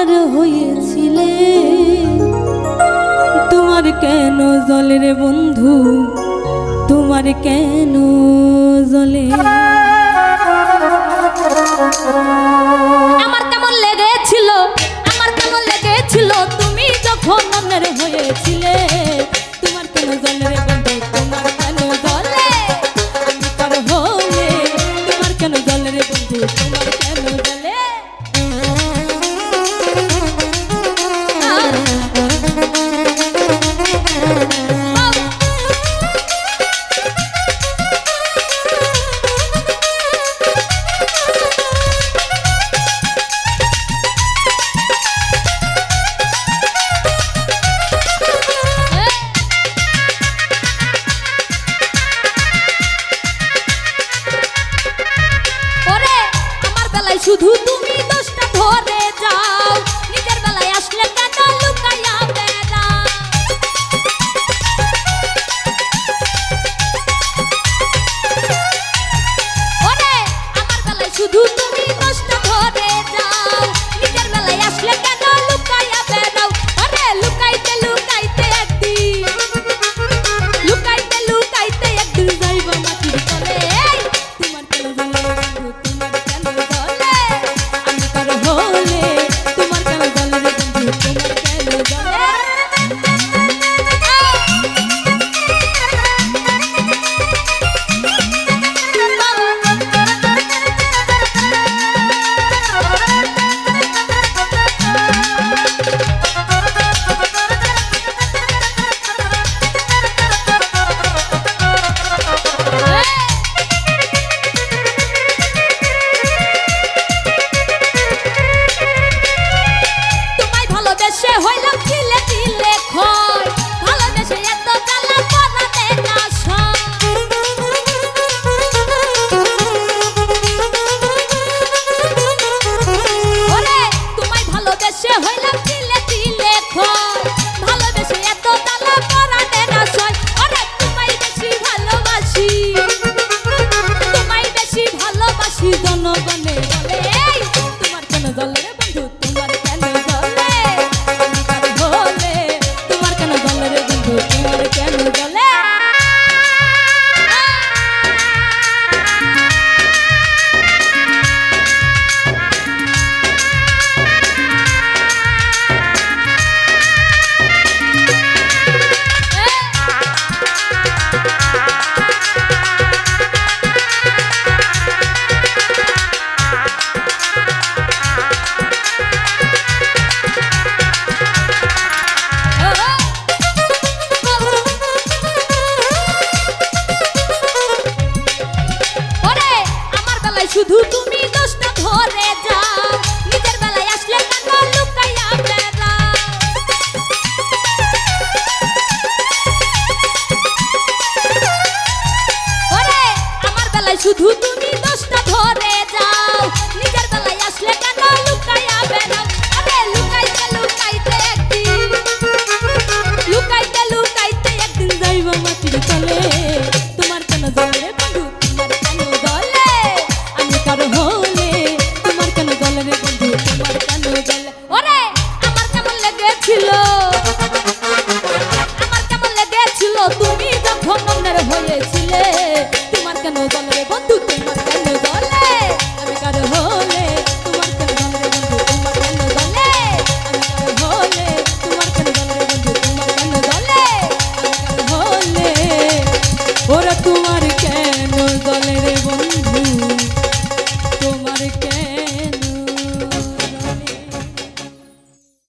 পার হয়েছিলে। তোমার কেন জলের রে বন্ধু? তোমার কেন জলে? আমার কেমন লেগেছিল? আমার কেমন লেগেছিল? তুমি যখন মনের হয়েছিল শুধু তুমি দোষটা ধরে যাও। শুধু তুমি দোষটা ধরে যখন অন্যের হয়েছিলে। তোমার কেন জলে বন্ধু, তোমার কেন জলে আমি কারও হলে তোমার কেন জলে বন্ধু, তোমার কেন জলে আমি কারও হলে তোমার কেন জলে বন্ধু ওরা তোমার কেন